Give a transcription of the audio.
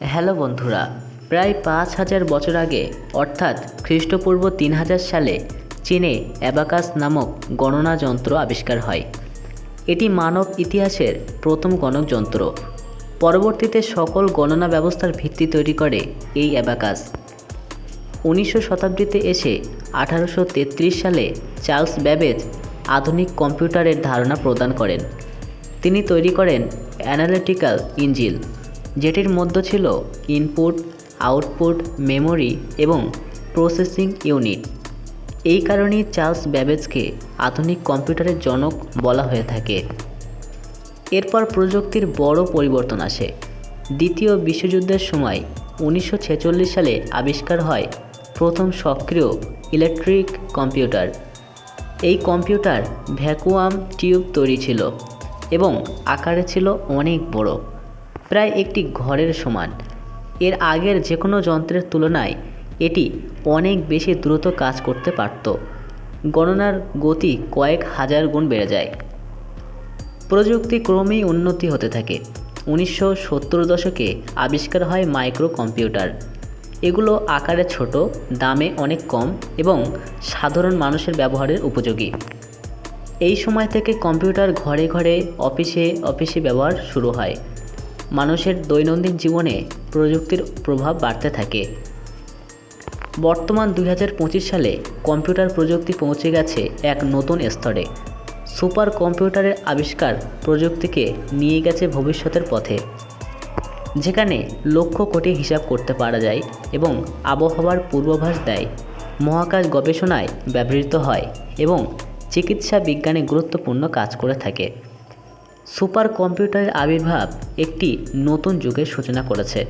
Hello বন্ধুরা, প্রায় পাঁচ হাজার বছর আগে, অর্থাৎ খ্রিস্টপূর্ব তিন হাজার সালে, চীনে অ্যাবাকাস নামক গণনা যন্ত্র আবিষ্কার হয়। এটি মানব ইতিহাসের প্রথম গণক যন্ত্র। পরবর্তীতে সকল গণনা ব্যবস্থার ভিত্তি তৈরি করে এই অ্যাবাকাস। উনিশশো শতাব্দীতে এসে আঠারোশো তেত্রিশ সালে চার্লস ব্যাবেজ আধুনিক কম্পিউটারের ধারণা প্রদান করেন। তিনি তৈরি করেন অ্যানালিটিক্যাল ইঞ্জিল। যেটির মধ্যে ছিল ইনপুট আউটপুট মেমোরি এবং প্রসেসিং ইউনিট এই কারণেই চার্লস ব্যাবেজকে আধুনিক কম্পিউটারের জনক বলা হয়ে থাকে। এরপর প্রযুক্তির বড় পরিবর্তন আসে। দ্বিতীয় বিশ্বযুদ্ধের সময় উনিশশো ছেচল্লিশ সালে আবিষ্কার হয় প্রথম সক্রিয় ইলেকট্রিক কম্পিউটার এই কম্পিউটার ভ্যাকুয়াম টিউব তৈরি ছিল এবং আকারে ছিল অনেক বড়। প্রায় একটি ঘরের সমান। এর আগের যে কোনো যন্ত্রের তুলনায় এটি অনেক বেশি দ্রুত কাজ করতে পারত। গণনার গতি কয়েক হাজার গুণ বেড়ে যায়। প্রযুক্তি ক্রমেই উন্নতি হতে থাকে। উনিশশো সত্তর দশকে আবিষ্কার হয় মাইক্রো কম্পিউটার এগুলো আকারে ছোট, দামে অনেক কম এবং সাধারণ মানুষের ব্যবহারের উপযোগী। এই সময় থেকে কম্পিউটার ঘরে ঘরে অফিসে অফিসে ব্যবহার শুরু হয়। মানুষের দৈনন্দিন জীবনে প্রযুক্তির প্রভাব বাড়তে থাকে। বর্তমান দু হাজার পঁচিশ সালে কম্পিউটার প্রযুক্তি পৌঁছে গেছে এক নতুন স্তরে। সুপার কম্পিউটারের আবিষ্কার প্রযুক্তিকে নিয়ে গেছে ভবিষ্যতের পথে। যেখানে লক্ষ কোটি হিসাব করতে পারা যায় এবং আবহাওয়ার পূর্বাভাস দেয়। মহাকাশ গবেষণায় ব্যবহৃত হয় এবং চিকিৎসা বিজ্ঞানে গুরুত্বপূর্ণ কাজ করে থাকে। সুপার কম্পিউটারের আবির্ভাব একটি নতুন যুগের সূচনা করেছে।